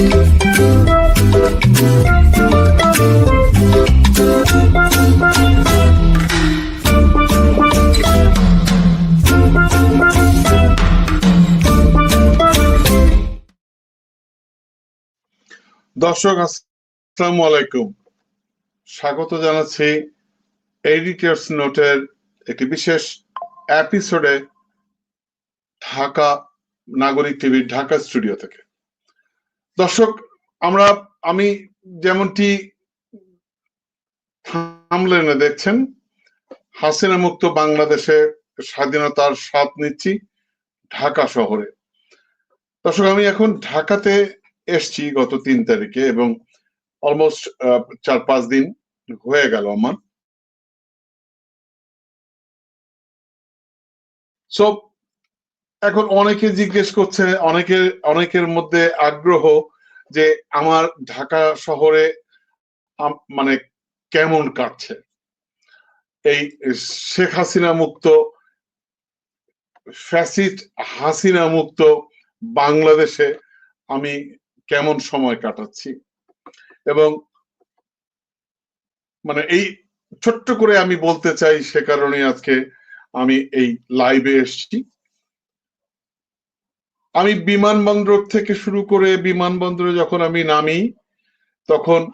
দর্শক, আসসালামু আলাইকুম। স্বাগত জানাচ্ছি এডিটার্স নোটের একটি বিশেষ এপিসোডে ঢাকা নাগরিক টিভির ঢাকা স্টুডিও থেকে। দর্শক, আমরা, আমি যেমনটি থামলেনে দেখছেন, হাসিনা মুক্ত বাংলাদেশে স্বাধীনতার স্বাদ নিচ্ছি ঢাকা শহরে। দর্শক, আমি এখন ঢাকাতে এসছি গত তিন তারিখে এবং অলমোস্ট চার পাঁচ দিন হয়ে গেল আমার। সো এখন অনেকে জিজ্ঞেস করছে অনেকের অনেকের মধ্যে আগ্রহ যে আমার ঢাকা শহরে মানে কেমন কাটছে? এই শেখ হাসিনা মুক্ত ফ্যাসিড হাসিনা মুক্ত বাংলাদেশে আমি কেমন সময় কাটাচ্ছি? এবং মানে এই ছোট্ট করে আমি বলতে চাই সে কারণে আজকে আমি এই লাইভে এসেছি। আমি বিমানবন্দর থেকে শুরু করে বিমানবন্দরে যখন আমি নামি, তখন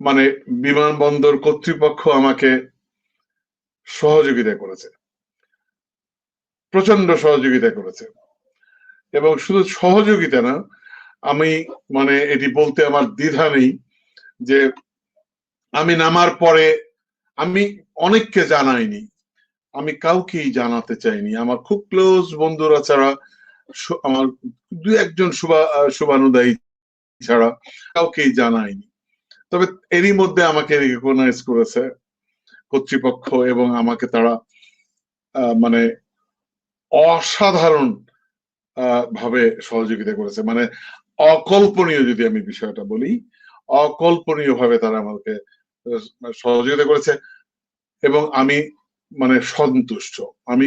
মানে বিমানবন্দর কর্তৃপক্ষ আমাকে সহযোগিতা করেছে। প্রচণ্ড সহযোগিতা করেছে। এবং শুধু সহযোগিতা না, আমি মানে এটি বলতে আমার দ্বিধা নেই যে আমি নামার পরে আমি অনেককে জানাইনি। আমি কাউকেই জানাতে চাইনি। আমার খুব ক্লোজ বন্ধুরা ছাড়া আমার দু একজন শুভা শুভানুদায়ী ছাড়া কাউকেই জানাইনি। তবে এরই মধ্যে আমাকে রেকগনাইজ করেছে কর্তৃপক্ষ এবং আমাকে তারা মানে অসাধারণ ভাবে সহযোগিতা করেছে। মানে অকল্পনীয় যদি আমি বিষয়টা বলি অকল্পনীয় ভাবে তারা আমাকে সহযোগিতা করেছে এবং আমি মানে সন্তুষ্ট। আমি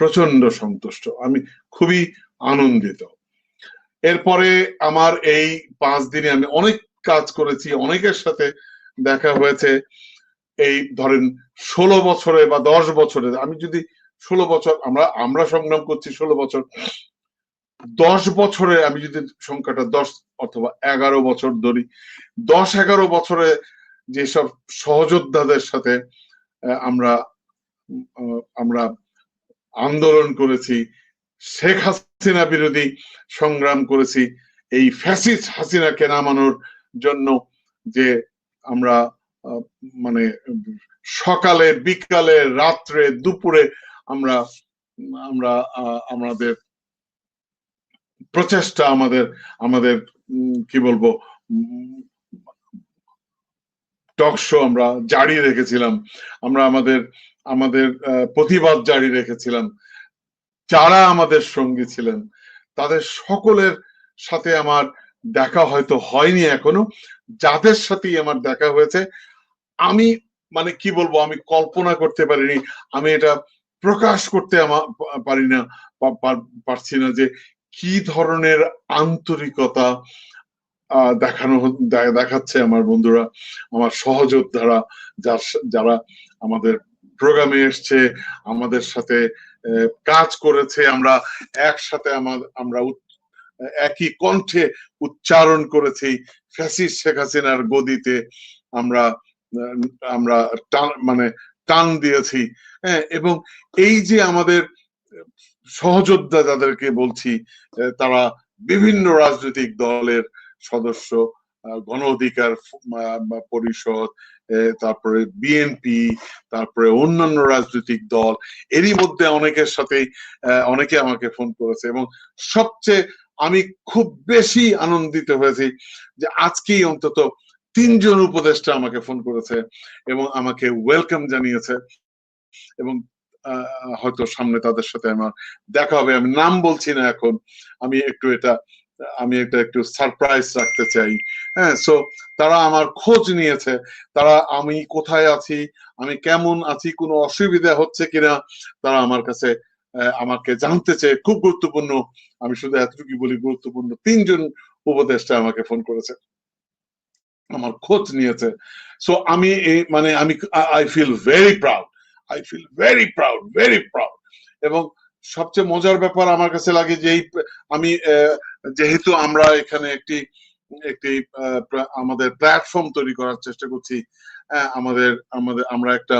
প্রচণ্ড সন্তুষ্ট। আমি খুবই আনন্দিত। এরপরে আমার এই পাঁচ দিনে আমি অনেক কাজ করেছি, অনেকের সাথে দেখা হয়েছে। এই ধরেন ষোলো বছরে বা দশ বছরে, আমি যদি ষোলো বছর, আমরা আমরা সংগ্রাম করছি ষোলো বছর। দশ বছরে আমি যদি সংখ্যাটা দশ অথবা এগারো বছর ধরি, দশ এগারো বছরে যেসব সহযোদ্ধাদের সাথে আমরা আমরা আন্দোলন করেছি, শেখ হাসিনা বিরোধী সংগ্রাম করেছি, এই ফ্যাসিস হাসিনাকে নামানোর জন্য যে আমরা মানে সকালে, বিকালে, রাত্রে, দুপুরে আমরা আমরা আমাদের প্রচেষ্টা আমাদের আমাদের কি বলব টক শো আমরা জারি রেখেছিলাম। আমরা আমাদের আমাদের প্রতিবাদ জারি রেখেছিলাম যারা আমাদের সঙ্গী ছিলেন, তাদের সকলের সাথে আমার দেখা হয়তো হয়নি এখনও। যাদের সাথেই আমার দেখা হয়েছে, আমি মানে কি বলব, আমি কল্পনা করতে পারিনি, আমি এটা প্রকাশ করতে আমার পারি না পারছি না যে কি ধরনের আন্তরিকতা দেখানো দেখাচ্ছে আমার বন্ধুরা, আমার সহযোদ্ধারা যারা আমাদের প্রোগ্রামে এসছে, আমাদের সাথে কাজ করেছে, আমরা একসাথে আমরা একই কণ্ঠে উচ্চারণ করেছি। ফ্যাসিস শেখ হাসিনার গদিতে আমরা আমরা টান মানে টান দিয়েছি। হ্যাঁ এবং এই যে আমাদের সহযোদ্ধা যাদেরকে বলছি তারা বিভিন্ন রাজনৈতিক দলের সদস্য গণ অধিকার পরিষদ তারপরে বিএনপি তারপরে অন্যান্য রাজনৈতিক দল, এরই মধ্যে অনেকের সাথে অনেকে আমাকে ফোন করেছে এবং সবচেয়ে আমি খুব বেশি আনন্দিত হয়েছি যে আজকেই অন্তত তিনজন উপদেষ্টা আমাকে ফোন করেছে এবং আমাকে ওয়েলকাম জানিয়েছে এবং হয়তো সামনে তাদের সাথে আমার দেখা হবে। আমি নাম বলছি না এখন, আমি একটু এটা আমি এটা একটু সারপ্রাইজ রাখতে চাই। হ্যাঁ সো তারা আমার খোঁজ নিয়েছে। তারা আমি কোথায় আছি? আমি কেমন আছি? কোনো অসুবিধা হচ্ছে কিনা? তারা আমার কাছে আমাকে জানতে চেয়ে খুব গুরুত্বপূর্ণ আমি শুধু এতটুকু বলি গুরুত্বপূর্ণ তিনজন উপদেষ্টা আমাকে ফোন করেছে। আমার খোঁজ নিয়েছে। সো আমি মানে আমি I feel very proud I feel very proud very proud এবং সবচেয়ে মজার ব্যাপার আমার কাছে লাগে যে এই আমি আহ, যেহেতু আমরা এখানে একটি একটি আমাদের প্ল্যাটফর্ম তৈরি করার চেষ্টা করছি আমাদের আমাদের, আমরা একটা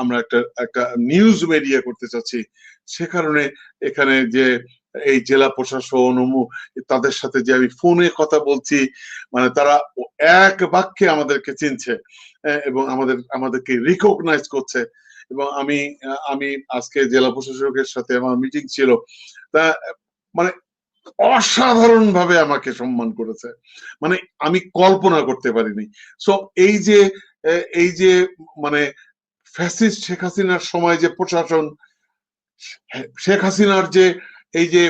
আমরা একটা একটা নিউজ মিডিয়া করতে চাচ্ছি, সে কারণে এখানে যে এই জেলা প্রশাসন তাদের সাথে যে আমি ফোনে কথা বলছি মানে তারা এক বাক্যে আমাদেরকে চিনছে এবং আমাদের, আমাদেরকে রিকগনাইজ করছে, এবং আমি আমি আজকে জেলা প্রশাসকের সাথে আমার মিটিং ছিল, তা মানে অসাধারণ ভাবে আমাকে সম্মান করেছে। মানে আমি কল্পনা করতে পারিনি। সো এই যে এই যে মানে ফ্যাসিস্ট শেখ হাসিনার সময় যে প্রশাসন শেখ হাসিনার যে, এই যে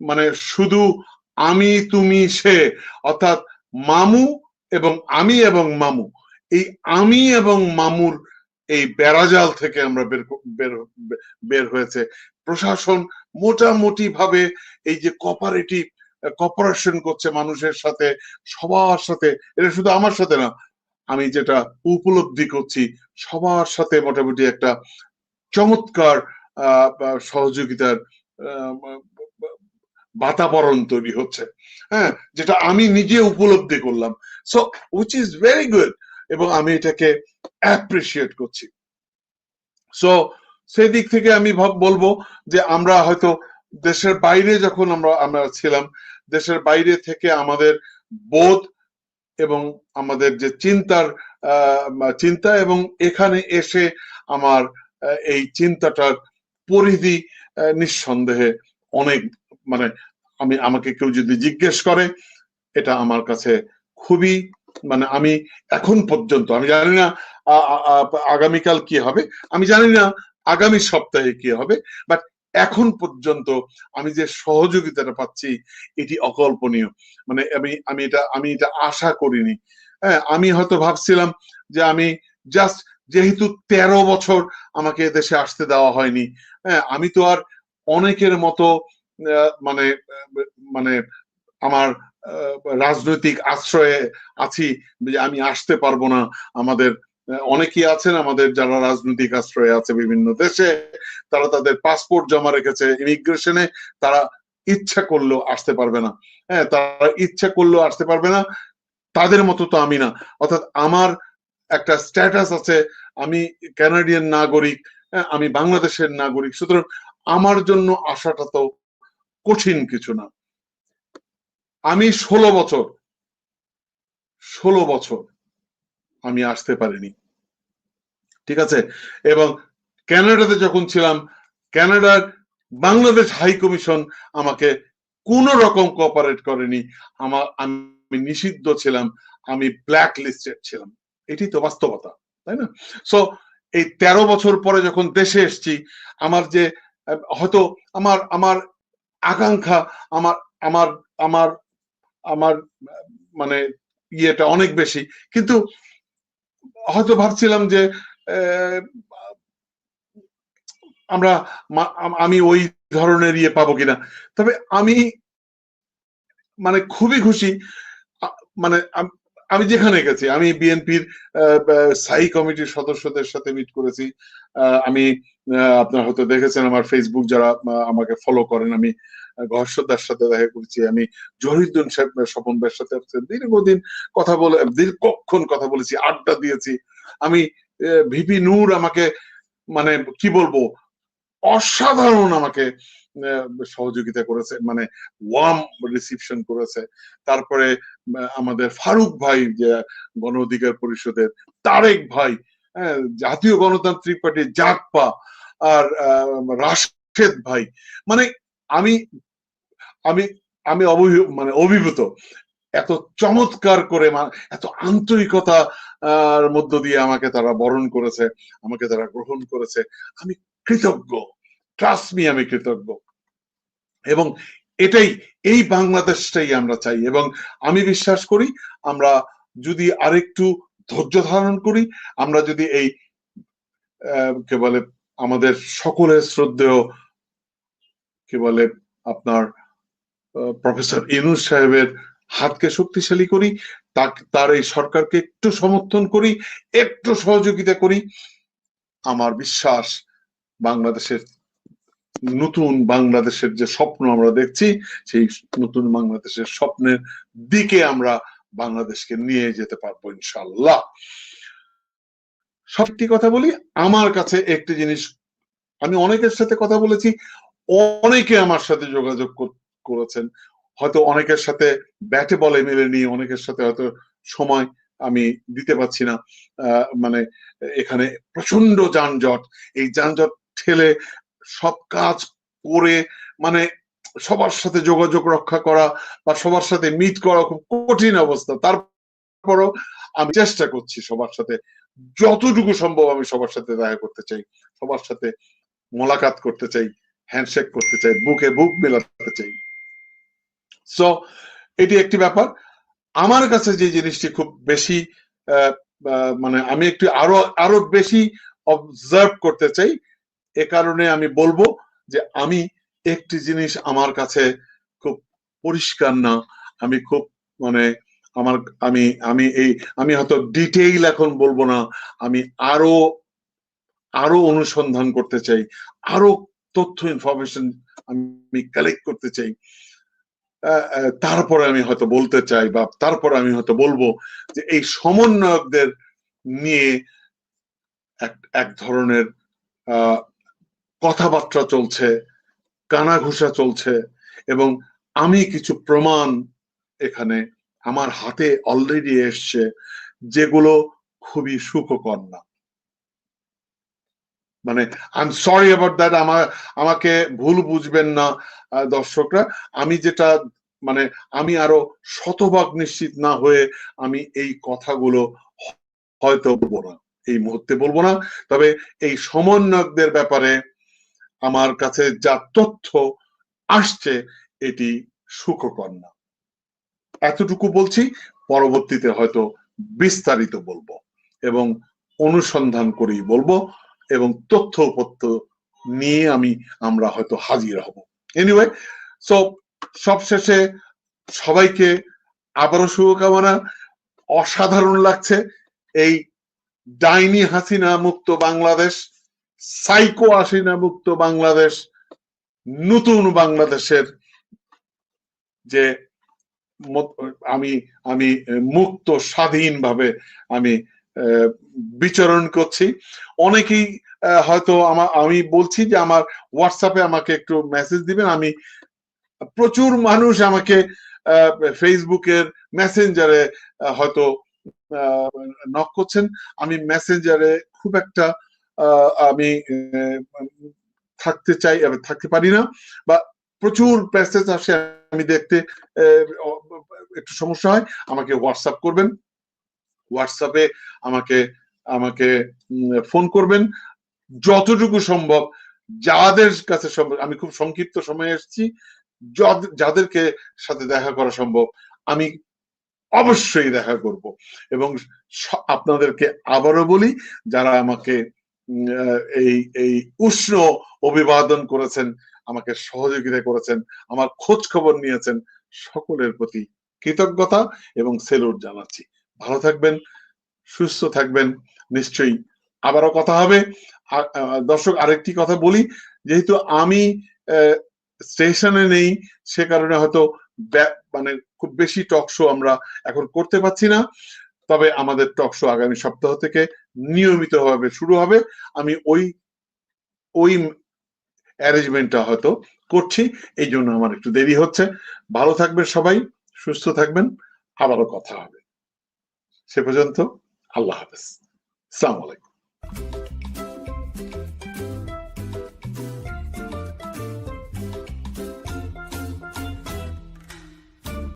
মানে শুধু আমি, তুমি, সে, অর্থাৎ মামু এবং আমি এবং মামু, এই আমি এবং মামুর এই বেড়াজাল থেকে আমরা বের বের বের হয়েছে। প্রশাসন মোটামুটি ভাবে এই যে কপারেটিভ কপারেশন করছে মানুষের সাথে, সবার সাথে, এটা শুধু আমার সাথে না, আমি যেটা উপলব্ধি করছি, সবার সাথে মোটামুটি একটা চমৎকার সহযোগিতার বাতাবরণ তৈরি হচ্ছে। হ্যাঁ যেটা আমি নিজে উপলব্ধি করলাম। So which is very good এবং আমি এটাকে অ্যাপ্রিসিয়েট করছি। সো সেই দিক থেকে আমি ভাব- বলব যে আমরা হয়তো দেশের বাইরে যখন আমরা আমরা ছিলাম, দেশের বাইরে থেকে আমাদের বোধ এবং আমাদের যে চিন্তার চিন্তা এবং এখানে এসে আমার এই চিন্তাটার পরিধি নিঃসন্দেহে অনেক মানে আমি, আমাকে কেউ যদি জিজ্ঞেস করে, এটা আমার কাছে খুবই মানে আমি এখন পর্যন্ত, আমি জানি না আগামীকাল কি হবে, আমি জানি না আগামী সপ্তাহে কি হবে? বাট এখন পর্যন্ত আমি যে সহযোগিতাটা পাচ্ছি, এটি অকল্পনীয়। মানে আমি আমি এটা আমি এটা আশা করিনি। হ্যাঁ আমি হয়তো ভাবছিলাম যে আমি জাস্ট যেহেতু তেরো বছর আমাকে দেশে আসতে দেওয়া হয়নি হ্যাঁ আমি তো আর অনেকের মতো মানে মানে আমার রাজনৈতিক আশ্রয়ে আছি যে আমি আসতে পারব না আমাদের অনেকেই আছেন আমাদের যারা রাজনৈতিক আশ্রয়ে আছে বিভিন্ন দেশে তারা তাদের পাসপোর্ট জমা রেখেছে ইমিগ্রেশনে তারা ইচ্ছা করলেও আসতে পারবে না। হ্যাঁ তারা ইচ্ছা করলেও আসতে পারবে না তাদের মতো তো আমি না। অর্থাৎ আমার একটা স্ট্যাটাস আছে আমি কানাডিয়ান নাগরিক হ্যাঁ, আমি বাংলাদেশের নাগরিক সুতরাং আমার জন্য আসাটা তো কঠিন কিছু না। আমি ষোলো বছর ষোলো বছর আমি আসতে পারিনি। ঠিক আছে? এবং ক্যানাডাতে যখন ছিলাম কানাডার বাংলাদেশ হাই কমিশন আমাকে কোন রকম কোঅপারেট করেনি। আমার আমি নিষিদ্ধ ছিলাম, আমি ব্ল্যাক লিস্টেড ছিলাম। এটি তো বাস্তবতা, তাই না? সো এই তেরো বছর পরে যখন দেশে এসছি, আমার যে, হয়তো আমার আমার আকাঙ্ক্ষা, আমার আমার আমার আমার মানে ইয়েটা অনেক বেশি। কিন্তু হয়তো ভাবছিলাম যে আমরা আমি ওই ধরনের ইয়ে পাবো কিনা। তবে আমি মানে খুবই খুশি মানে আম- যেখানে গেছি, আমি বিএনপির স্থায়ী কমিটির সদস্যদের সাথে মিট করেছি। আমি আপনারা হয়তো দেখেছেন আমার ফেসবুক যারা আমাকে ফলো করেন, আমি ঘর্ষদার সাথে দেখা করেছি। আমি জহিরুদ্দিন সাহেব স্বপন ভাইয়ের সাথে দীর্ঘদিন কথা বলে দীর্ঘক্ষণ কথা বলেছি, আড্ডা দিয়েছি। আমি ভিপি নূর আমাকে মানে কি বলব, অসাধারণ আমাকে সহযোগিতা করেছে মানে ওয়ার্ম রিসিপশন করেছে। তারপরে আমাদের ফারুক ভাই যে গণ অধিকার পরিষদের তারেক ভাই হ্যাঁ, জাতীয় গণতান্ত্রিক পার্টি জাকপা আর রাশেদ ভাই। মানে আমি আমি আমি মানে অভিভূত। এত চমৎকার করে এত আন্তরিকতা মধ্য দিয়ে আমাকে তারা বরণ করেছে আমাকে তারা গ্রহণ করেছে। আমি কৃতজ্ঞ। ট্রাস্ট মি আমি কৃতজ্ঞ। এবং এটাই, এই বাংলাদেশটাই আমরা চাই। এবং আমি বিশ্বাস করি, আমরা যদি আরেকটু ধৈর্য ধারণ করি, আমরা যদি এই কে বলে, আমাদের সকলের শ্রদ্ধেয়, কি বলে, আপনার প্রফেসর ইনুস সাহেবের হাতকে শক্তিশালী করি তার এই সরকারকে একটু সমর্থন করি, একটু সহযোগিতা করি, আমার বিশ্বাস বাংলাদেশের নতুন বাংলাদেশের যে স্বপ্ন আমরা দেখছি, সেই নতুন বাংলাদেশের স্বপ্নের দিকে আমরা বাংলাদেশকে নিয়ে যেতে পারব ইনশাল্লাহ সত্যি কথা বলি, আমার কাছে একটি জিনিস, আমি অনেকের সাথে কথা বলেছি, অনেকে আমার সাথে যোগাযোগ করেছেন। হয়তো অনেকের সাথে ব্যাটে বলে মেলেনি, অনেকের সাথে হয়তো সময় আমি দিতে পারছি না। মানে এখানে প্রচণ্ড যানজট, এই যানজট ঠেলে সব কাজ করে মানে সবার সাথে যোগাযোগ রক্ষা করা বা সবার সাথে মিট করা খুব কঠিন অবস্থা। তারপরও আমি চেষ্টা করছি সবার সাথে, যতটুকু সম্ভব আমি সবার সাথে দেখা করতে চাই, সবার সাথে মোলাকাত করতে চাই হ্যান্ডশেক করতে চাই, বুকে বুক মেলাতে চাই। সো এটি একটি ব্যাপার। আমার কাছে যে জিনিসটি খুব বেশি মানে আমি একটু আরও আরও বেশি অবজার্ভ করতে চাই এ কারণে আমি বলব যে আমি একটি জিনিস আমার কাছে খুব পরিষ্কার না। আমি খুব মানে আমার আমি আমি এই, আমি হয়তো ডিটেইল এখন বলব না। আমি আরও আরও অনুসন্ধান করতে চাই। আরও তথ্য ইনফরমেশন আমি কালেক্ট করতে চাই। তারপরে আমি হয়তো বলতে চাই বা তারপরে আমি হয়তো বলব যে এই সমন্বয়কদের নিয়ে এক ধরনের কথাবার্তা চলছে, কানাঘুষা চলছে, এবং আমি কিছু প্রমাণ এখানে আমার হাতে অলরেডি এসছে, যেগুলো খুবই সুখকর না। মানে I am sorry about that আমার, আমাকে ভুল বুঝবেন না দর্শকরা। আমি যেটা মানে আমি আরও শতভাগ নিশ্চিত না হয়ে আমি এই কথাগুলো হয়তো বলব না, এই মুহূর্তে বলব না। তবে এই সমন্বয়কদের ব্যাপারে আমার কাছে যা তথ্য আসছে, এটি সুখকর না। এতটুকু বলছি, পরবর্তীতে হয়তো বিস্তারিত বলব এবং অনুসন্ধান করেই বলব এবং তথ্য উপত্য নিয়ে আমি, আমরা হয়তো হাজির হব। এনিওয়ে সো সবশেষে সবাইকে আবারও শুভকামনা। অসাধারণ লাগছে এই ডাইনি হাসিনা মুক্ত বাংলাদেশ। সাইকো হাসিনা মুক্ত বাংলাদেশ, নতুন বাংলাদেশের যে আমি আমি মুক্ত, স্বাধীনভাবে আমি বিচরণ করছি। অনেকেই হয়তো আমার আমি বলছি যে আমার হোয়াটসঅ্যাপে আমাকে একটু মেসেজ দিবেন। আমি প্রচুর মানুষ আমাকে ফেসবুকের মেসেঞ্জারে হয়তো নক করছেন। আমি মেসেঞ্জারে খুব একটা আমি থাকতে চাই থাকতে পারি না। বা প্রচুর প্যাসেজ আসে, আমি দেখতে একটু সমস্যা হয়, আমাকে হোয়াটসঅ্যাপ করবেন। হোয়াটসঅ্যাপে আমাকে আমাকে ফোন করবেন। যতটুকু সম্ভব, যাদের কাছে সম্ভব আমি খুব সংক্ষিপ্ত সময়ে এসেছি যাদেরকে সাথে দেখা করা সম্ভব, আমি অবশ্যই দেখা করব। এবং আপনাদেরকে আবারও বলি, যারা আমাকে এই এই উষ্ণ অভিবাদন করেছেন, আমাকে সহযোগিতা করেছেন, আমার খোঁজ খবর নিয়েছেন, সকলের প্রতি কৃতজ্ঞতা এবং সেলুট জানাচ্ছি। ভালো থাকবেন, সুস্থ থাকবেন, নিশ্চয়ই আবারও কথা হবে। দর্শক, আরেকটি কথা বলি, যেহেতু আমি স্টেশনে নেই, সে কারণে হয়তো মানে খুব বেশি টক শো আমরা এখন করতে পারছি না। তবে আমাদের টক শো আগামী সপ্তাহ থেকে নিয়মিতভাবে শুরু হবে। আমি ওই ওই অ্যারেঞ্জমেন্টটা হয়তো করছি এই জন্য আমার একটু দেরি হচ্ছে। ভালো থাকবেন সবাই, সুস্থ থাকবেন, আবারও কথা হবে। সে পর্যন্ত আল্লাহ হাফেজ। সালাম আলাইকুম।